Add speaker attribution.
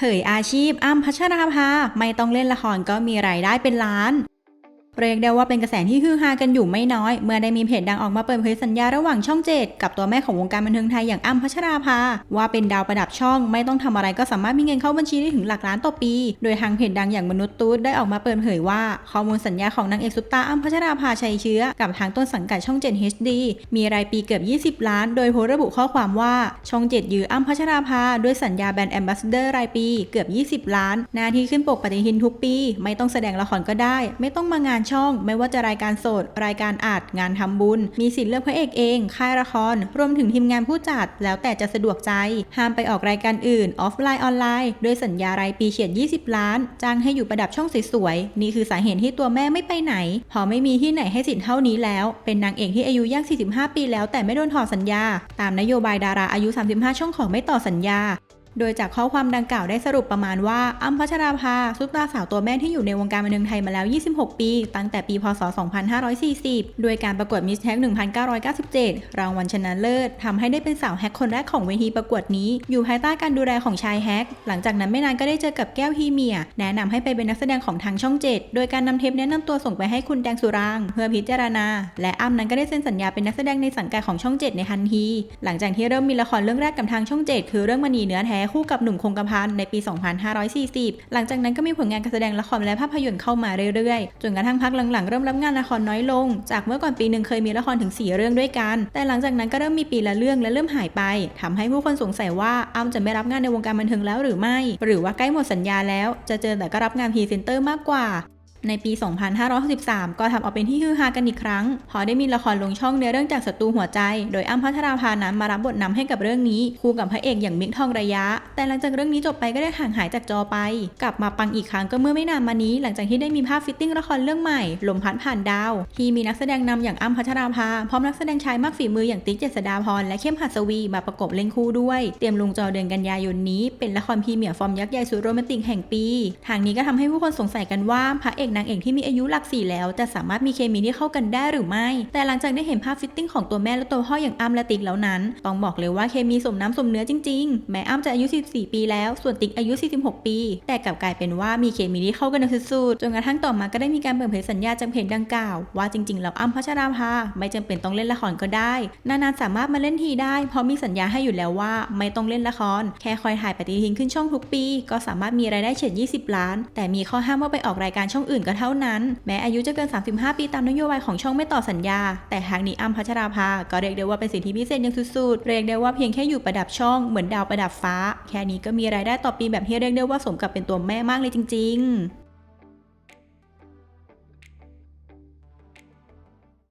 Speaker 1: เผยอาชีพอ้ำพัชราภาไม่ต้องเล่นละครก็มีรายได้เป็นล้าน เรียกได้ว่าเป็นกระแสที่ฮือฮากันอยู่ไม่น้อย เมื่อได้มีเพจดังออกมาเปิดเผยสัญญาระหว่างช่องเจ็ดกับตัวแม่ของวงการบันเทิงไทยอย่างอ้ำพัชราภา ว่าเป็นดาวประดับช่อง ไม่ต้องทำอะไรก็สามารถมีเงินเข้าบัญชีได้ถึงหลักล้านต่อปี โดยทางเพจดังอย่างมนุษย์ตูดได้ออกมาเปิดเผยว่าข้อมูลสัญญาของนางเอกซุปตาอ้ำพัชราภาชัยเชื้อ กับทางต้นสังกัดช่อง7 HD มีรายปีเกือบ 20 ล้าน โดยโพสระบุข้อความว่าช่อง7ยืออ้ำพัชราภาด้วยสัญญาแบรนด์แอมบาสเดอร์รายปีเกือบ 20 ล้านหน้าที่ขึ้นปกปฏิทินทุกปี ไม่ต้องแสดงละครก็ได้ ไม่ต้องมางานช่อง ไม่ว่าจะรายการสด รายการอัดงานทำบุญ มีสิทธิ์เลือกพระเอกเอง ค่ายละคร รวมถึงทีมงานผู้จัด แล้วแต่จะสะดวกใจ ห้ามไปออกรายการอื่น ออฟไลน์ออนไลน์ด้วยสัญญารายปีเฉียด 20 ล้าน จ้างให้อยู่ประดับช่องสวยๆ นี่คือสาเหตุที่ตัวแม่ไม่ไปไหน พอไม่มีที่ไหนให้สิทธิ์เท่านี้แล้ว เป็นนางเอกที่อายุย่าง 45 ปีแล้วแต่ไม่โดนถอดสัญญา ตามนโยบายดาราอายุ 35 ช่องของไม่ต่อสัญญา โดยจากข้อความดังกล่าวได้สรุปประมาณว่าอ้ำพัชราภาซุปตาสาวตัวแม่ที่อยู่ในวงการบันเทิงไทยมาแล้ว 26 ปี ตั้งแต่ปีพศ 2540 โดยการประกวดมิสแท็ก1997 รางวัลชนะเลิศทำให้ได้เป็นสาวแฮกคนแรกของเวทีประกวดนี้ อยู่ภายใต้การดูแลของชายแฮก หลังจากนั้นไม่นานก็ได้เจอกับแก้วฮีเมีย แนะนำให้ไปเป็นนักแสดงของทางช่อง 7 โดยการนำเทปแนะนำตัวส่งไปให้คุณแดงสุราง เพื่อพิจารณา และอ้ำนั้นก็ได้เซ็นสัญญาเป็นนักแสดงในสังกัดของช่อง 7 ในทันที หลังจากที่เริ่มมีละครเรื่องแรกกับทางช่อง 7 คือเรื่องมณีเนื้อแท้คู่กับหนุ่มคงกระพันในปี 2540 หลังจากนั้นก็มีผลงานการแสดงละครและภาพยนตร์เข้ามาเรื่อยๆ จนกระทั่งพักหลังๆ เริ่มรับงานละครน้อยลง จากเมื่อก่อนปีหนึ่งเคยมีละครถึง 4 เรื่องด้วยกัน แต่หลังจากนั้นก็เริ่มมีปีละเรื่องและเริ่มหายไปทำให้ผู้คนสงสัยว่าอ้ำจะไม่รับงานในวงการบันเทิงแล้วหรือไม่ หรือว่าใกล้หมดสัญญาแล้ว จะเจอแต่ก็รับงานพรีเซนเตอร์มากกว่า ในปี 2563 ก็ทำเอาเป็นที่ฮือฮากันอีกครั้ง พอได้มีละครลงช่องในเรื่องจากศัตรูหัวใจ โดยอ้ำพัชราภานั้นมารับบทนำให้กับเรื่องนี้ คู่กับพระเอกอย่างมิกทองระยะ แต่หลังจากเรื่องนี้จบไปก็ได้ห่างหายจากจอไป กลับมาปังอีกครั้งก็เมื่อไม่นานมานี้ หลังจากที่ได้มีภาพฟิตติ้งละครเรื่องใหม่ลมพัดผ่านดาว ที่มีนักแสดงนำอย่างอ้ำพัชราภาพร้อมนักแสดงชายมากฝีมืออย่างติ๊กเจษฎาพรและเข้มหัสวีมาประกบเล่นคู่ด้วย เตรียมลงจอเดือนกันยายนนี้ เป็นละครพรีเมียร์ฟอร์มยักษ์ใหญ่สุดโรแมนติกแห่งปี ทางนี้ก็ทำให้ผู้คนสงสัยกันว่าพระเอกนางเอกที่มีอายุหลักสี่แล้วจะสามารถมีเคมีที่เข้ากันได้หรือไม่ แต่หลังจากได้เห็นภาพฟิตติ้งของตัวแม่และตัวพ่ออย่างอ้ำและติ๊กแล้วนั้น ต้องบอกเลยว่าเคมีสมน้ำสมเนื้อจริงๆ แม้อ้ำจะอายุ 14 ปีแล้ว ส่วนติ๊กอายุ 46 ปี แต่กลับกลายเป็นว่ามีเคมีที่เข้ากันสุดๆจนกระทั่งต่อมาก็ได้มีการเปิดเผยสัญญาจากเพจดังกล่าว ว่าจริงๆแล้วอ้ำพัชราภาไม่จำเป็นต้องเล่นละครก็ได้ นานๆสามารถมาเล่นทีได้ เพราะมีสัญญาให้อยู่แล้วว่า ไม่ต้องเล่นละคร แค่คอยถ่ายปฏิทินขึ้นช่องทุกปี ก็สามารถมีรายได้เฉียด 20 ล้าน แต่มีข้อห้ามว่าไปออกรายการช่องอื่นก็เท่านั้น แม้อายุจะเกิน 35 ปีตามนโยบายของช่องไม่ต่อสัญญา แต่หางนี้อ้ำพัชราภา ก็เรียกได้ว่าเป็นสิทธิพิเศษอย่างสุดๆ เรียกได้ว่าเพียงแค่อยู่ประดับช่องเหมือนดาวประดับฟ้า แค่นี้ก็มีรายได้ต่อปีแบบที่เรียกได้ว่าสมกับเป็นตัวแม่มากเลยจริง ๆ